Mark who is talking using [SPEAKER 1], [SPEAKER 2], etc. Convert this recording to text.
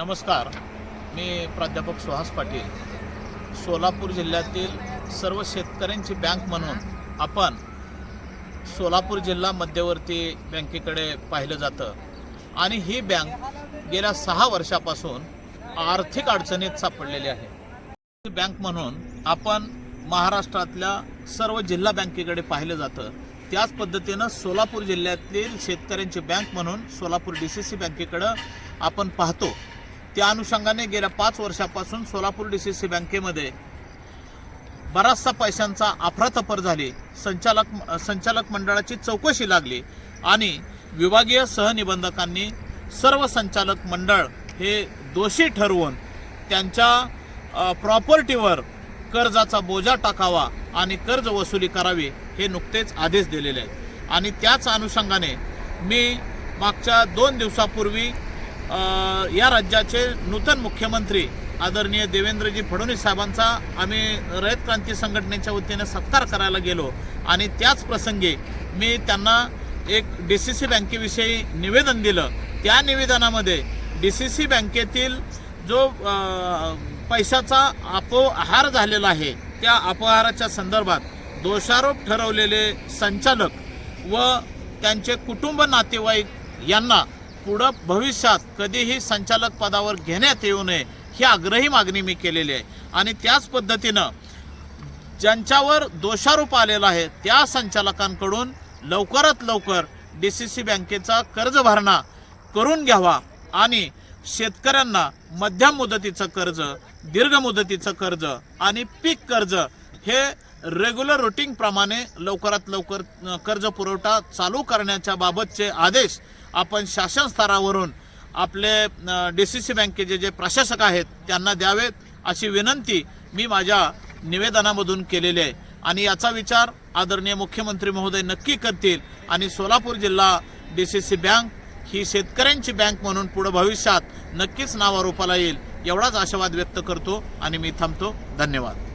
[SPEAKER 1] नमस्कार. मी प्राध्यापक सुहास पाटील. सोलापूर जिल्ह्यातील सर्व शेतकऱ्यांची बँक म्हणून आपण सोलापूर जिल्हा मध्यवर्ती बँकेकडे पाहिलं जातं. आणि ही बँक गेल्या सहा वर्षापासून आर्थिक अडचणीत सापडलेली आहे. ही बँक म्हणून आपण महाराष्ट्रातल्या सर्व जिल्हा बँकेकडे पाहिलं जातं. त्याच पद्धतीनं सोलापूर जिल्ह्यातील शेतकऱ्यांची बँक म्हणून सोलापूर डी सी सी बँकेकडं आपण पाहतो. त्या अनुषंगाने गेल्या पाच वर्षापासून सोलापूर डी सी सी बँकेमध्ये बराचसा पैशांचा अफरातफर झाली. संचालक संचालक मंडळाची चौकशी लागली आणि विभागीय सहनिबंधकांनी सर्व संचालक मंडळ हे दोषी ठरवून त्यांच्या प्रॉपर्टीवर कर्जाचा बोजा टाकावा आणि कर्ज वसुली करावी हे नुकतेच आदेश दिलेले आहेत. आणि त्याच अनुषंगाने मी मागच्या दोन दिवसापूर्वी या राज्याचे नूतन मुख्यमंत्री आदरणीय देवेंद्रजी फडणवीस साहेबांचा आम्ही रयत क्रांती संघटनेच्या वतीने सत्कार करायला गेलो. आणि त्याच प्रसंगी मी त्यांना एक डी सी सी बँकेविषयी निवेदन दिलं. त्या निवेदनामध्ये डी सी सी बँकेतील जो पैशाचा अपहार झालेला आहे त्या अपहाराच्या संदर्भात दोषारोप ठरवलेले संचालक व त्यांचे कुटुंब नातेवाईक यांना पुढं भविष्यात कधीही संचालक पदावर घेण्यात येऊ नये ही आग्रही मागणी मी केलेली आहे. आणि त्याच पद्धतीनं ज्यांच्यावर दोषारोप आलेला आहे त्या संचालकांकडून लवकरात लवकर डी सी सी बँकेचा कर्ज भरणा करून घ्यावा आणि शेतकऱ्यांना मध्यम मुदतीचं कर्ज दीर्घ मुदतीचं कर्ज आणि पीक कर्ज हे रेग्युलर रुटीनप्रमाणे लवकरात लवकर कर्ज पुरवठा चालू करण्याच्या बाबतचे आदेश आपण शासन स्तरावरून आपले डी सी सी बँकेचे जे प्रशासक आहेत त्यांना द्यावेत अशी विनंती मी माझ्या निवेदनामधून केलेली आहे. आणि याचा विचार आदरणीय मुख्यमंत्री महोदय नक्की करतील आणि सोलापूर जिल्हा डी सी सी बँक ही शेतकऱ्यांची बँक म्हणून पुढे भविष्यात नक्कीच नावारोपाला येईल एवढाच आशावाद व्यक्त करतो आणि मी थांबतो. धन्यवाद.